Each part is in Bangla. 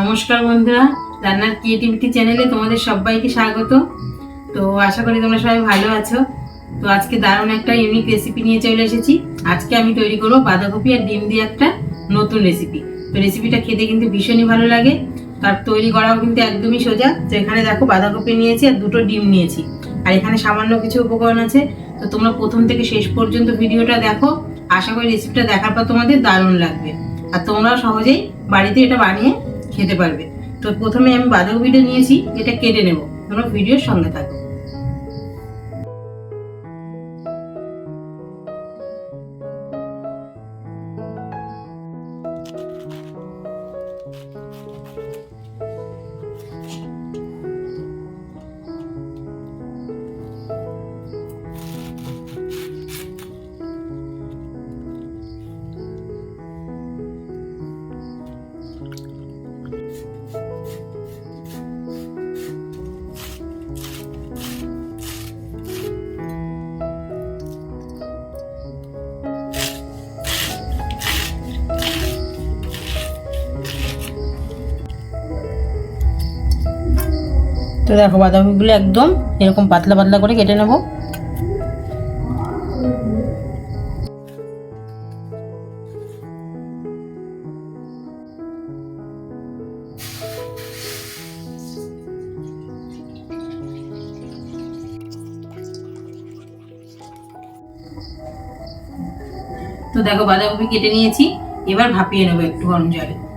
নমস্কার বন্ধুরা, রান্নার ক্রিয়েটিভিটি চ্যানেলে তোমাদের সবাইকে স্বাগত। তো আশা করি তোমরা সবাই ভালো আছো। তো আজকে দারুণ একটা ইউনিক রেসিপি নিয়ে চলে এসেছি। আজকে আমি তৈরি করব বাঁধাকপি আর ডিম দিয়ে একটা নতুন রেসিপি তো রেসিপিটা খেতে কিন্তু ভীষণই ভালো লাগে। তার তৈরি করাও কিন্তু একদমই সোজা। তো এখানে দেখো বাঁধাকপি নিয়েছি আর দুটো ডিম নিয়েছি। আর এখানে সামান্য কিছু উপকরণ আছে। তো তোমরা প্রথম থেকে শেষ পর্যন্ত ভিডিওটা দেখো। আশা করি রেসিপিটা দেখার পর তোমাদের দারুণ লাগবে। আর তোমরাও সহজেই বাড়িতে এটা বানিয়ে খেতে পারবে। তো প্রথমে আমি বাঁধাকপিটা নিয়েছি এটা কেটে নেব। তোমরা ভিডিওর সঙ্গে থাকো। তো দেখো বাঁধাকপিগুলো একদম এরকম পাতলা পাতলা করে কেটে নেব। তো দেখো বাঁধাকপি কেটে নিয়েছি, এবার ভাপিয়ে নেব একটু গরম জলে।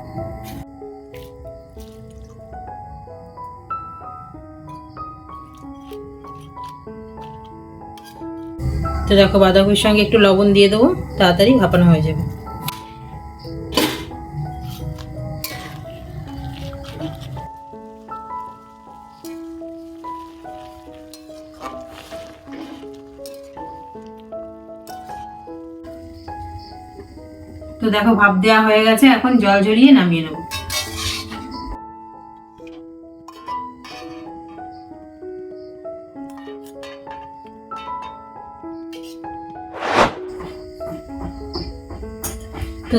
তো দেখো বাঁধাকপির সঙ্গে একটু লবণ দিয়ে দেবো, তাড়াতাড়ি ভাপানো হয়ে যাবে। তো দেখো ভাপ দেওয়া হয়ে গেছে, এখন জল ঝরিয়ে নামিয়ে নেব।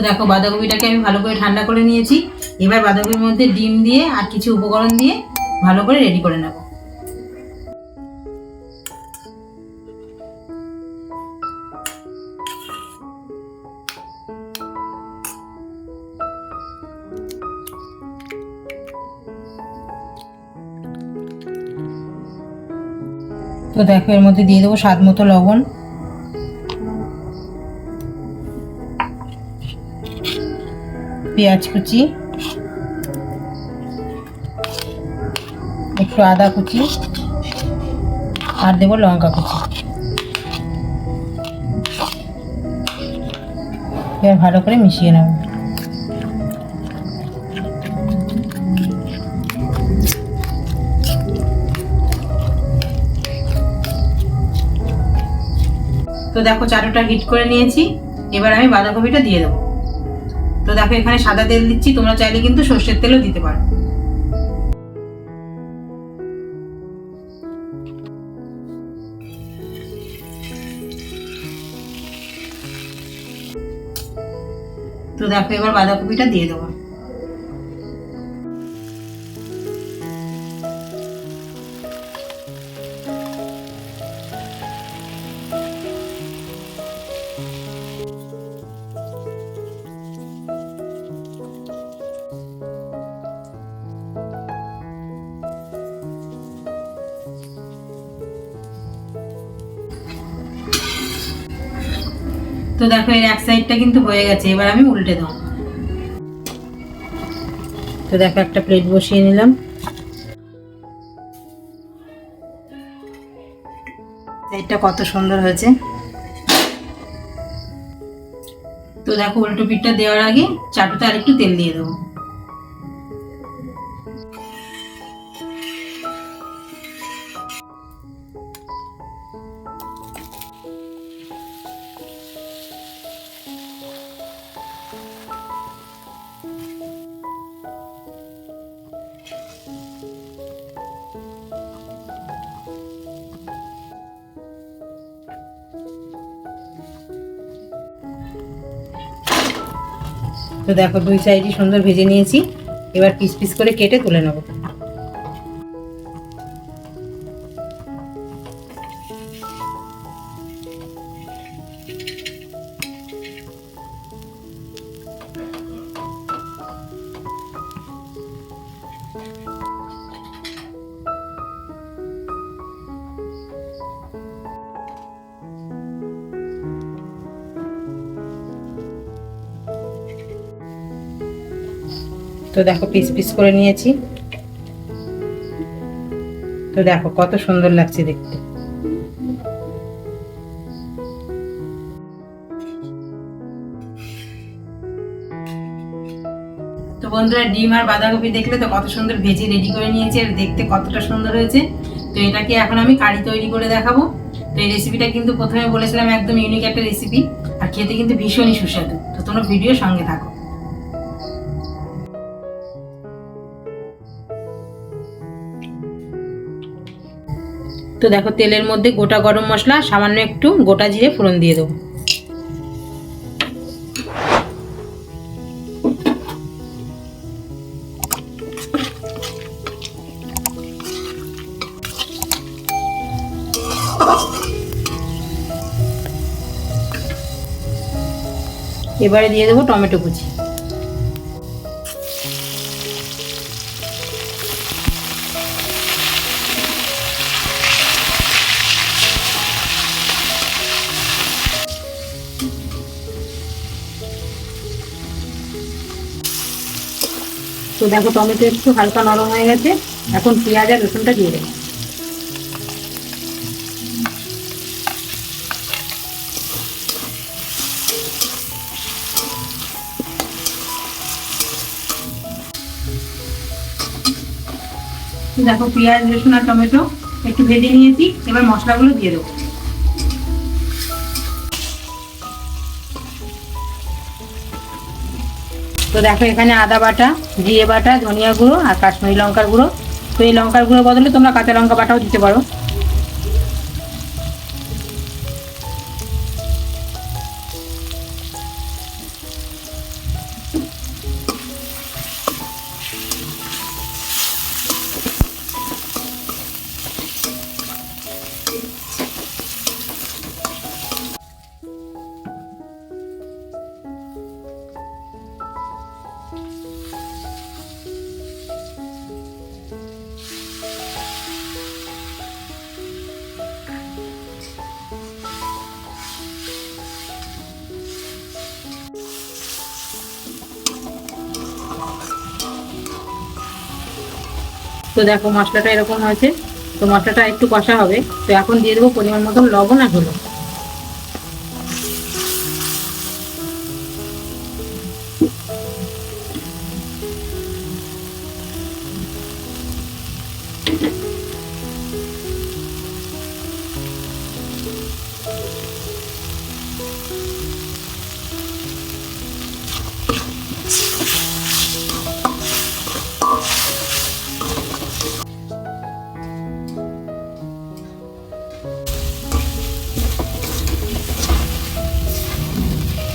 দেখো বাঁধাকপিটাকে আমি ভালো করে ঠান্ডা করে নিয়েছি। এবার বাঁধাকপির মধ্যে ডিম দিয়ে আর কিছু উপকরণ দিয়ে ভালো করে রেডি করে নেব। তো দেখো এর মধ্যে দিয়ে দেবো স্বাদ মতো লবণ। পেঁয়াজ কুচি, একটু আদা কুচি আর দেবো লঙ্কা কুচি। এবার ভালো করে মিশিয়ে নেব। তো দেখো চারোটা হিট করে নিয়েছি, এবার আমি বাঁধাকপিটা দিয়ে দেবো। তো দেখো, এখানে সাদা তেল দিচ্ছি, তোমরা চাইলে কিন্তু সর্ষের তেলও দিতে পারো। তো দেখো, এবার বাঁধাকপিটা দিয়ে দেবো। তো দেখো, এর এক সাইডটা কিন্তু হয়ে গেছে, এবার আমি উল্টে দাও তো দেখো, একটা প্লেট বসিয়ে নিলাম। সাইডটা কত সুন্দর হয়েছে। তো দেখো, উল্টো পিঠটা দেওয়ার আগে চাটুতে আরেকটু তেল দিয়ে দেবো। তো দেখো দুই সাইডই সুন্দর ভেজে নিয়েছি। এবার পিস পিস করে কেটে তুলে নেব। তো দেখো পিস পিস করে নিয়েছি। তো দেখো কত সুন্দর লাগছে দেখতে। তো বন্ধুরা, ডিম আর বাঁধাকপি দেখলে তো কত সুন্দর ভেজে রেডি করে নিয়েছি আর দেখতে কতটা সুন্দর হয়েছে। তো এটাকে এখন আমি কারি তৈরি করে দেখাবো। তো এই রেসিপিটা কিন্তু প্রথমে বলেছিলাম একদম ইউনিক একটা রেসিপি আর খেতে কিন্তু ভীষণই সুস্বাদু। তো তোমরা ভিডিও সঙ্গে থাকো। তো দেখো, তেলের মধ্যে গোটা গরম মশলা, সামান্য একটু গোটা জিরে ফোড়ন দিয়ে দেবো। এবারে দিয়ে দেবো টমেটো কুচি। তো দেখো টমেটো একটু হালকা নরম হয়ে গেছে, এখন পেঁয়াজ আর রসুনটা দিয়ে দেবো। দেখো পেঁয়াজ, রসুন আর টমেটো একটু ভেজে নিয়েছি, এবার মশলাগুলো দিয়ে দেবো। তো দেখো এখানে আদা বাটা, জিরে বাটা, ধনিয়া গুঁড়ো আর কাশ্মীরি লঙ্কার গুঁড়ো। তো এই লঙ্কার গুঁড়োর বদলে তোমরা কাঁচা লঙ্কা বাটাও দিতে পারো। তো দেখো মশলাটা এরকম হয়েছে, তো মশলাটা একটু কষা হবে। তো এখন দিয়ে দেবো পরিমাণ মতন লবণ আর হলুদ।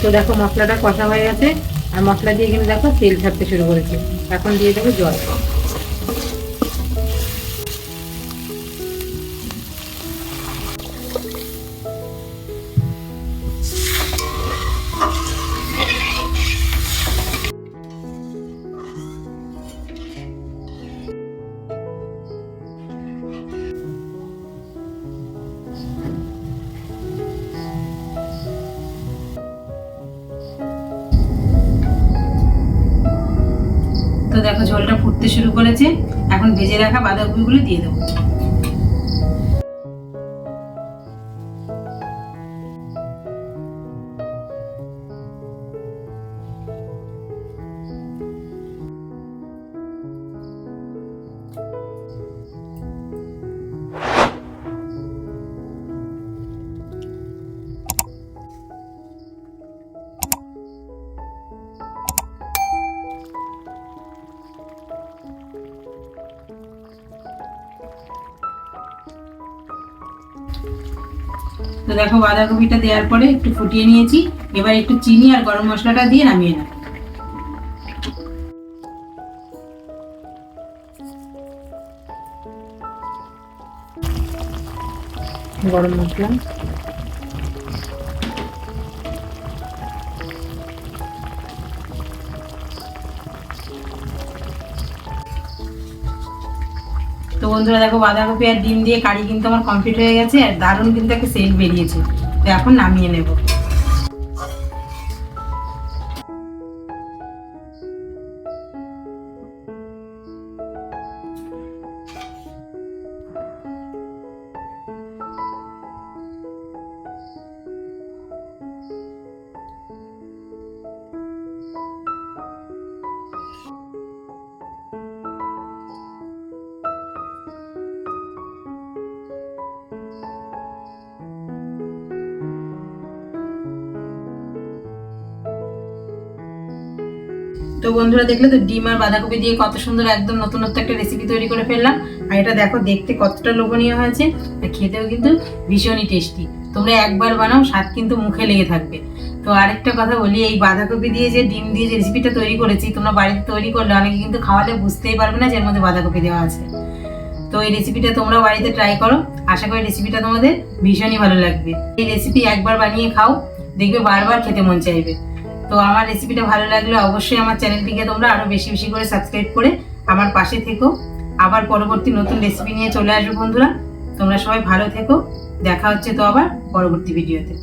তো দেখো মশলাটা কষা হয়ে গেছে, আর মশলা দিয়ে কিন্তু দেখো তেল ছাড়তে শুরু করেছে। এখন দিয়ে দেবো জল। ঝোলটা ফুটতে শুরু করেছে এখন ভেজে রাখা বাঁধাকপিগুলো দিয়ে দেবো। তো দেখো বাঁধাকপিটা দেওয়ার পরে একটু ফুটিয়ে নিয়েছি। এবার একটু চিনি আর গরম মশলাটা দিয়ে নামিয়ে নেব। গরম মশলা। তো বন্ধুরা দেখো বাঁধাকপি আর ডিম দিয়ে কারি কিন্তু আমার কমপ্লিট হয়ে গেছে আর দারুণ কিন্তু একটা সেন্ট বেরিয়েছে। তো এখন নামিয়ে নেব। তো বন্ধুরা দেখলে তো ডিম আর বাঁধাকপি দিয়ে কত সুন্দর একদম নতুনত্ব একটা রেসিপি তৈরি করে ফেললাম। আর এটা দেখো দেখতে কতটা লোভনীয় হয়েছে। আর খেতেও কিন্তু ভীষণই টেস্টি তোমরা একবার বানাও, স্বাদ কিন্তু মুখে লেগে থাকবে। তো আরেকটা কথা বলি, এই বাঁধাকপি দিয়ে যে ডিম দিয়ে যে রেসিপিটা তৈরি করেছি, তোমরা বাড়িতে তৈরি করলে অনেকে কিন্তু খাওয়ালে বুঝতেই পারবে না যে এর মধ্যে বাঁধাকপি দেওয়া আছে। তো এই রেসিপিটা তোমরা বাড়িতে ট্রাই করো। আশা করি রেসিপিটা তোমাদের ভীষণই ভালো লাগবে। এই রেসিপি একবার বানিয়ে খাও, দেখবে বারবার খেতে মন চাইবে। তো আমার রেসিপিটা ভালো লাগলে অবশ্যই আমার চ্যানেলটিকে তোমরা আরও বেশি বেশি করে সাবস্ক্রাইব করে আমার পাশে থেকো। আবার পরবর্তী নতুন রেসিপি নিয়ে চলে আসব বন্ধুরা। তোমরা সবাই ভালো থেকো। দেখা হচ্ছে তো আবার পরবর্তী ভিডিওতে